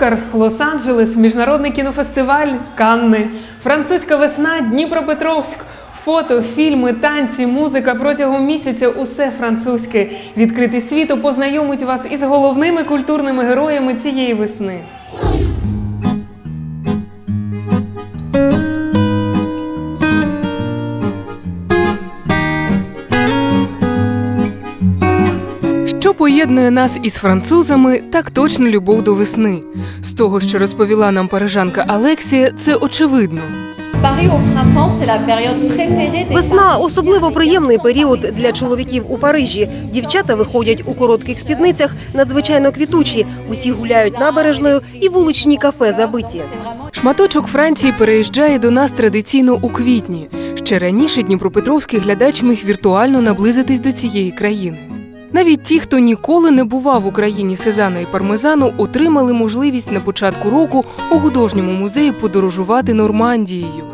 Оскар, Лос-Анджелес, міжнародний кінофестиваль, Канни, французька весна, Дніпропетровськ. Фото, фільми, танці, музика протягом місяця усе французьке. Відкритий світу познайомить вас із головними культурними героями цієї весни. Поєднує нас із французами, так точно любов до весни. З того, що розповіла нам парижанка Алексія, це очевидно. Весна особливо приємний період для чоловіків у Парижі. Дівчата виходять у коротких спідницях, надзвичайно квітучі. Усі гуляють набережною і вуличні кафе забиті. Шматочок Франції переїжджає до нас традиційно у квітні. Ще раніше Дніпропетровський глядач міг віртуально наблизитись до цієї країни. Навіть ті, хто ніколи не бував в Україні Сезана і Пармезану, отримали можливість на початку року у художньому музеї подорожувати Нормандією.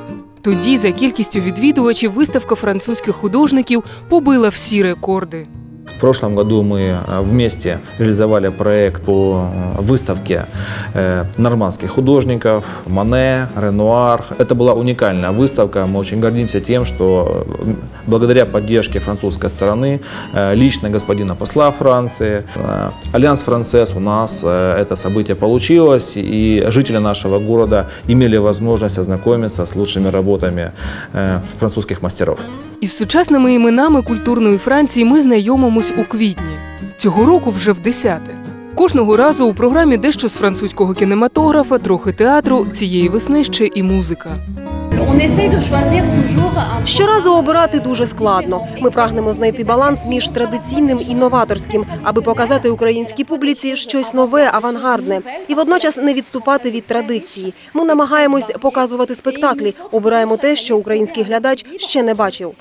Тоді, за кількістю відвідувачів, виставка французьких художників побила всі рекорди. В прошлом году мы э, вместе реализовали проект по э, выставке э, нормандских художников Мане, Ренуар. Это была уникальная выставка. Мы очень гордимся тем, что э, благодаря поддержке французской стороны, э, лично господина посла Франции, э, Альянс Францесс у нас э, это событие получилось, и жители нашего города имели возможность ознакомиться с лучшими работами э, французских мастеров. Із сучасними іменами культурної Франції ми знайомимось у квітні. Цього року вже в десяте. Кожного разу у програмі дещо з французького кінематографа, трохи театру, цієї весни ще і музика. Щоразу обирати дуже складно. Ми прагнемо знайти баланс між традиційним і новаторським, аби показати українській публіці щось нове, авангардне, і водночас не відступати від традиції. Ми намагаємось показувати спектаклі, обираємо те, що український глядач ще не бачив.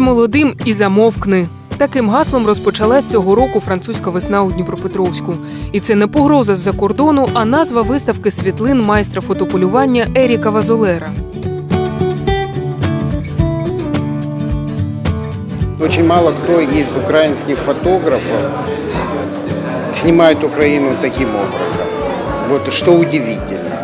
Молодим і замовкни. Таким гаслом розпочалась цього року французька весна у Дніпропетровську. І це не погроза з-за кордону, а назва виставки світлин майстра фотополювання Еріка Вазолера. Очень мало кто из украинских фотографов снимает Украину таким образом. Вот что удивительно.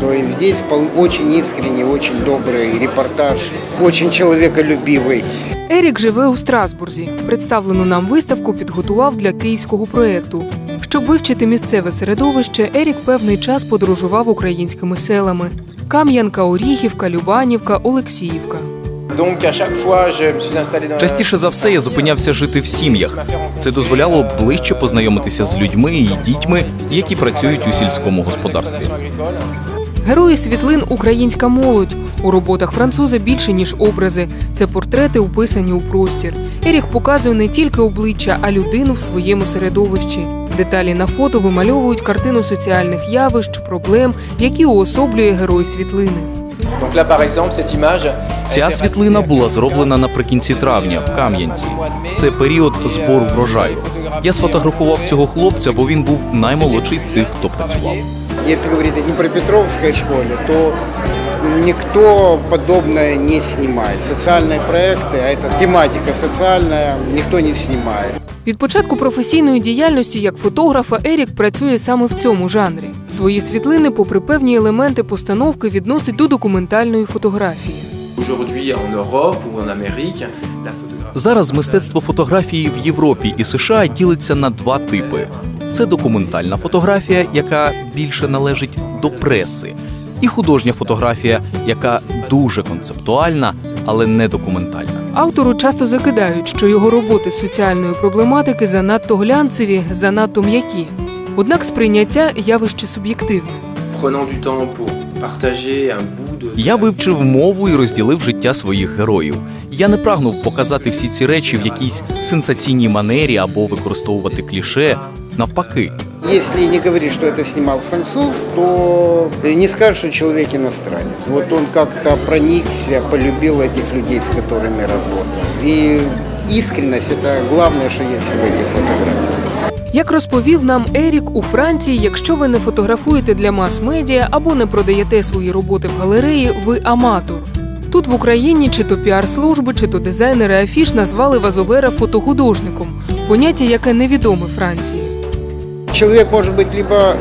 То есть здесь очень искренний, очень добрый репортаж, очень человеколюбивый. Ерік живе у Страсбурзі. Представлену нам виставку підготував для київського проєкту. Щоб вивчити місцеве середовище, Ерік певний час подорожував українськими селами: Кам'янка, Оріхівка, Любанівка, Олексіївка. Частіше за все я зупинявся жити в сім'ях. Це дозволяло ближче познайомитися з людьми і дітьми, які працюють у сільському господарстві. Герої світлин українська молодь. У роботах француза більше ніж образи. Це портрети, вписані у простір. Ерік показує не тільки обличчя, а людину в своєму середовищі. Деталі на фото вимальовують картину соціальних явищ, проблем, які уособлює герой світлини. Ця світлина була зроблена наприкінці травня в Кам'янці. Це період збору врожаю. Я сфотографував цього хлопця, бо він був наймолодший з тих, хто працював Если говорить о Днепропетровской школе, то никто подобное не снимает. Социальные проекты, а это тематика социальная, никто не снимает. Від початку професійної діяльності як фотографа Ерік працює саме в цьому жанрі. Свої світлини, попри певні елементи постановки, відносить до документальної фотографії. Aujourd'hui en Europe ou en Amérique, la photographie. Зараз мистецтво фотографії в Європі і США ділиться на два типи: це документальна фотографія, яка більше належить до преси, і художня фотографія, яка дуже концептуальна, але не документальна. Автору часто закидають, що його роботи з соціальної проблематики занадто глянцеві, занадто м'які. Однак сприйняття явище суб'єктивне. Я вивчив мову і розділив життя своїх героїв. Я не прагнув показати всі ці речі в якійсь сенсаційній манері або використовувати кліше Навпаки, Если не говорить, что это снимал француз, то не скажешь, что человек иностранец. Вот он как-то проникся, полюбил этих людей, с которыми работал. И искренность – это главное, что есть в этих фотографиях. Як розповів нам Ерік, у Франції, якщо ви не фотографуєте для мас-медіа або не продаєте свої роботи в галереї, ви аматор. Тут в Україні чи то піар-служби, чи то дизайнери афіш назвали Вазолера фотохудожником, поняття, яке невідоме Франції. Человек может быть либо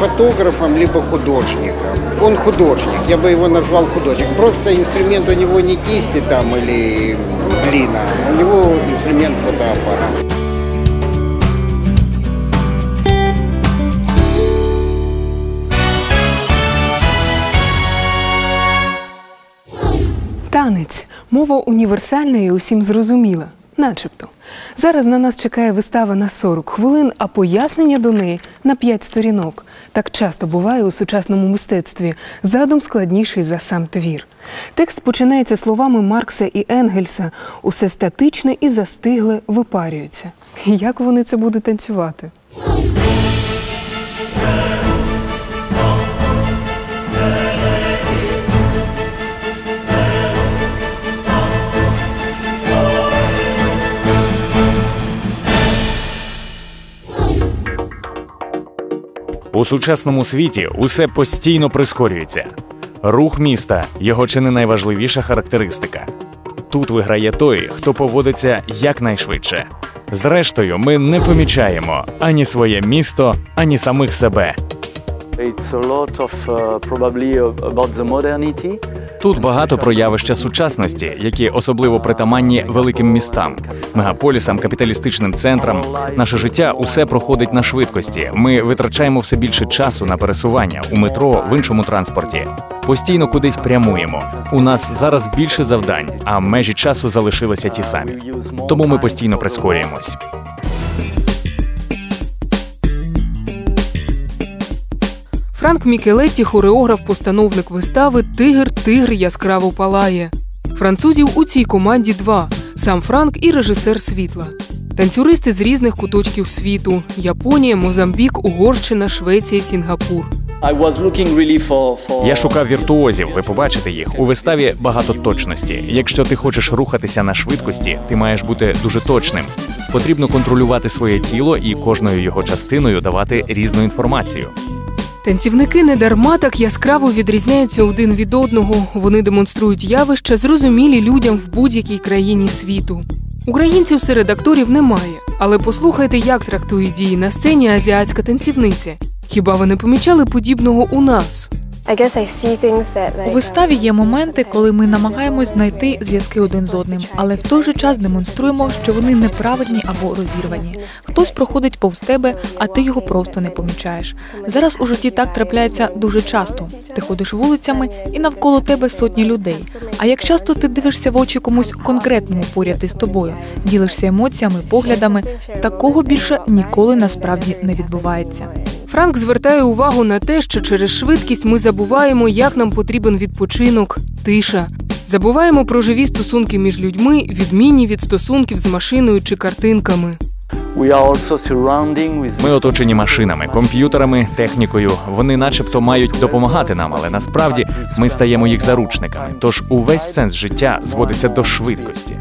фотографом, либо художником. Он художник, я бы его назвал художник. Просто инструмент у него не кисти там или глина, у него инструмент фотоаппарат. Танець мова універсальна і усім зрозуміла. Начебто. Зараз на нас чекає вистава на 40 хвилин, а пояснення до неї на 5 сторінок. Так часто буває у сучасному мистецтві. Задум складніший за сам твір. Текст починається словами Маркса і Енгельса: усе статичне і застигле випарюється. Як вони це будуть танцювати? У сучасному світі усе постійно прискорюється. Рух міста його чи не найважливіша характеристика. Тут виграє той, хто поводиться якнайшвидше. Зрештою, ми не помічаємо ані своє місто, ані самих себе. It's a lot of uh, probably about the modernity. Тут багато про явища сучасності, які особливо притаманні великим містам, мегаполісам, капіталістичним центрам. Наше життя усе проходить на швидкості. Ми витрачаємо все більше часу на пересування у метро, в іншому транспорті. Постійно кудись прямуємо. У нас зараз більше завдань, а межі часу залишилися ті самі. Тому ми постійно прискорюємось. Франк Мікелетті, хореограф-постановник вистави Тигр, тигр яскраво палає. Французів у цій команді два: сам Франк і режисер світла. Танцюристи з різних куточків світу: Японія, Мозамбік, Угорщина, Швеція, Сінгапур. Я шукав віртуозів, ви побачите їх. У виставі багато точності. Якщо ти хочеш рухатися на швидкості, ти маєш бути дуже точним. Потрібно контролювати своє тіло і кожною його частиною давати різну інформацію. Танцівники не дарма так яскраво відрізняються один від одного. Вони демонструють явища, зрозумілі людям в будь-якій країні світу. Українців серед акторів немає, але послухайте, як трактує дії на сцені азіатська танцівниця. Хіба ви не помічали подібного у нас? У виставі є моменти, коли ми намагаємось знайти зв'язки один з одним, але в той же час демонструємо, що вони неправильні або розірвані. Хтось проходить повз тебе, а ти його просто не помічаєш. Зараз у житті так трапляється дуже часто. Ти ходиш вулицями і навколо тебе сотні людей. А як часто ти дивишся в очі комусь конкретному поряд із тобою, ділишся емоціями, поглядами, такого більше ніколи насправді не відбувається. Франк звертає увагу на те, що через швидкість ми забуваємо, як нам потрібен відпочинок, тиша. Забуваємо про живі стосунки між людьми, відмінні від стосунків з машиною чи картинками. Ми оточені машинами, комп'ютерами, технікою. Вони, начебто, мають допомагати нам, але насправді ми стаємо їх заручниками. Тож увесь сенс життя зводиться до швидкості.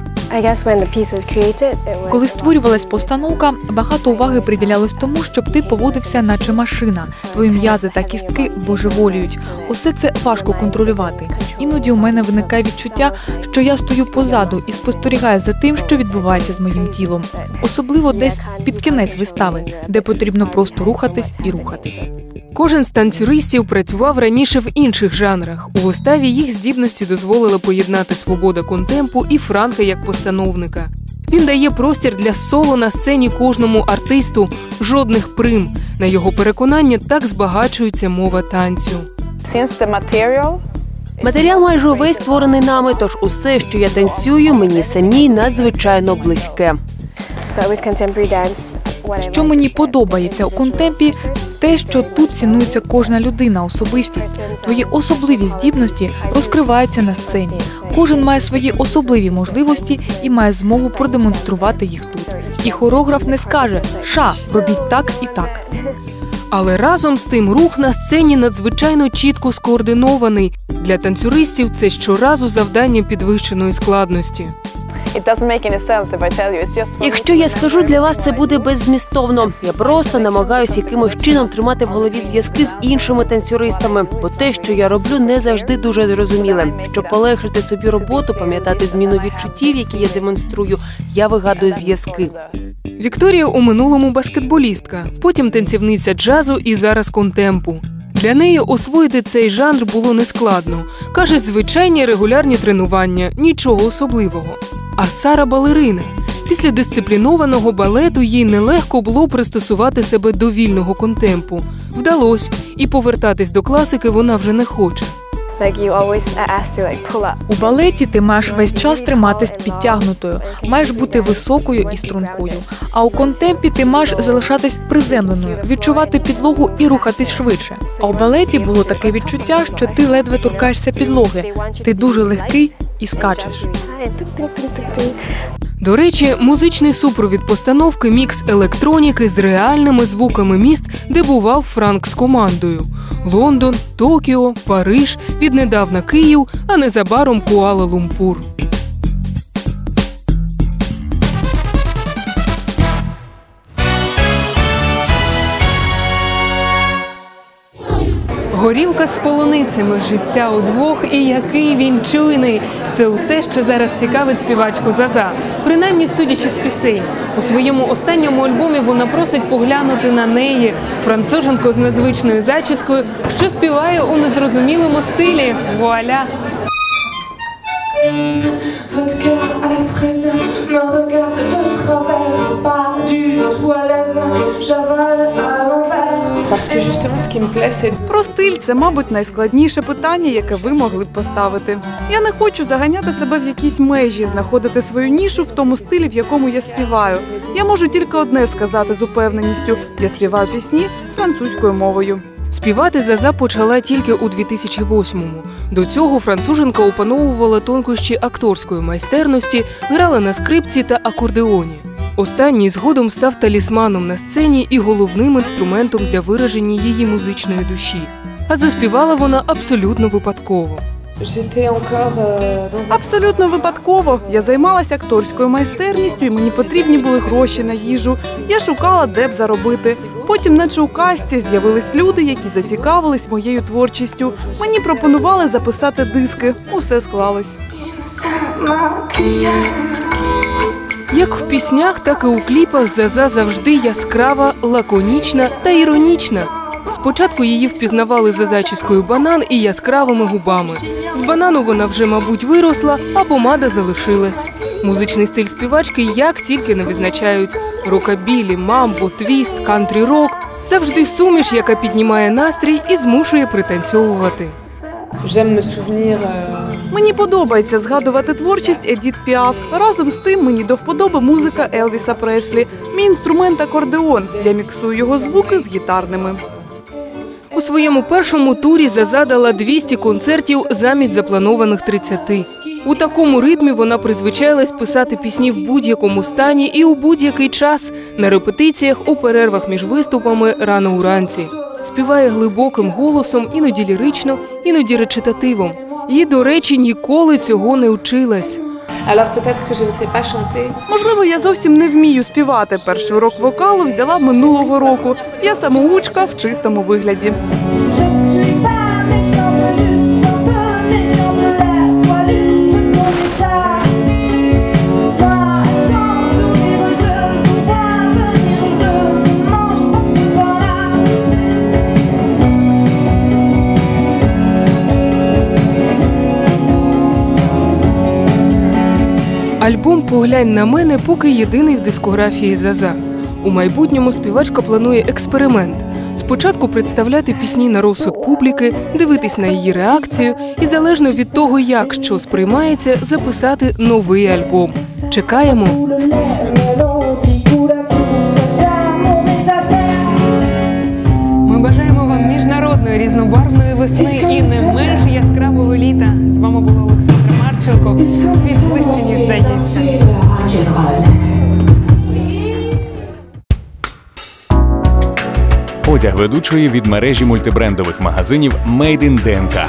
Коли створювалась постановка, багато уваги приділялось тому, щоб ти поводився, наче машина. Твої м'язи та кістки божеволіють. Усе це важко контролювати. Іноді у мене виникає відчуття, що я стою позаду і спостерігаю за тим, що відбувається з моїм тілом, особливо десь під кінець вистави, де потрібно просто рухатись і рухатись. Кожен з танцюристів працював раніше в інших жанрах. У виставі їх здібності дозволила поєднати свобода контемпу і Франка як постановника. Він дає простір для соло на сцені кожному артисту, жодних прим. На його переконання так збагачується мова танцю. Матеріал майже увесь створений нами, тож усе, що я танцюю, мені самій надзвичайно близьке. Що мені подобається у контемпі, те, що тут цінується кожна людина, особистість. Твої особливі здібності розкриваються на сцені. Кожен має свої особливі можливості і має змогу продемонструвати їх тут. І хореограф не скаже Ша, робіть так і так. Але разом з тим рух на сцені надзвичайно чітко скоординований. Для танцюристів це щоразу завдання підвищеної складності. Якщо я скажу для вас, це буде беззмістовно. Я просто намагаюся якимось чином тримати в голові зв'язки з іншими танцюристами, бо те, що я роблю, не завжди дуже зрозуміле. Щоб полегшити собі роботу, пам'ятати зміну відчуттів, які я демонструю, я вигадую зв'язки. Вікторія у минулому баскетболістка, потім танцівниця джазу і зараз контемпу. Для неї освоїти цей жанр було нескладно. Каже, звичайні регулярні тренування, нічого особливого. А Сара балерина. Після дисциплінованого балету їй нелегко було пристосувати себе до вільного контемпу. Вдалось, і повертатись до класики вона вже не хоче. У балеті ти маєш весь час триматись підтягнутою, маєш бути високою і стрункою. А у контемпі ти маєш залишатись приземленою, відчувати підлогу і рухатись швидше. А у балеті було таке відчуття, що ти ледве торкаєшся підлоги. Ти дуже легкий і скачеш. До речі, музичний супровід постановки мікс електроніки з реальними звуками міст, де бував Франк з командою: Лондон, Токіо, Париж, віднедавна Київ, а незабаром Куала-Лумпур. Горілка з полуницями, життя удвох і який він чуйний. Це усе, що зараз цікавить співачку Заза. Принаймні, судячи з пісень. У своєму останньому альбомі вона просить поглянути на неї, француженку з незвичною зачіскою, що співає у незрозумілому стилі. Вуаля! Votre Про стиль це, мабуть, найскладніше питання, яке ви могли б поставити. Я не хочу заганяти себе в якісь межі, знаходити свою нішу в тому стилі, в якому я співаю. Я можу тільки одне сказати з упевненістю: я співаю пісні французькою мовою. Співати Заза почала тільки у 2008-му. До цього француженка опановувала тонкощі акторської майстерності, грала на скрипці та акордеоні. Останній згодом став талісманом на сцені і головним інструментом для вираження її музичної душі. А заспівала вона абсолютно випадково. euh, Абсолютно випадково. Я займалася акторською майстерністю, і мені потрібні були гроші на їжу. Я шукала, де б заробити. Потім, наче у касті, з'явились люди, які зацікавились моєю творчістю. Мені пропонували записати диски. Усе склалось. Як в піснях, так і у кліпах Заза завжди яскрава, лаконічна та іронічна. Спочатку її впізнавали за зачіскою банан і яскравими губами. З банану вона вже, мабуть, виросла, а помада залишилась. Музичний стиль співачки як тільки не визначають: рокабілі, мамбо, твіст, кантрі-рок завжди суміш, яка піднімає настрій і змушує пританцьовувати. J'aime me souvenir. Мені подобається згадувати творчість Едіт Піаф. Разом з тим мені до вподоби музика Елвіса Преслі. Мій інструмент акордеон. Я міксую його звуки з гітарними. У своєму першому турі Заза дала 200 концертів замість запланованих 30. У такому ритмі вона призвичайлась писати пісні в будь-якому стані і у будь-який час на репетиціях, у перервах між виступами рано уранці. Співає глибоким голосом, іноді лірично, іноді речитативом. І, до речі, ніколи цього не вчилась. Можливо, я зовсім не вмію співати. Перший урок вокалу взяла минулого року. Я самоучка в чистому вигляді. Альбом Поглянь на мене поки єдиний в дискографії Заза. У майбутньому співачка планує експеримент. Спочатку представляти пісні на розсуд публіки, дивитись на її реакцію і залежно від того, як що сприймається, записати новий альбом. Чекаємо. Ми бажаємо вам міжнародної різнобарвної весни і не менш яскравого літа. З вами була Олександра Марченко. Світ ближче ніж здається. Одяг ведучої від мережі мультибрендових магазинів Made in DNK.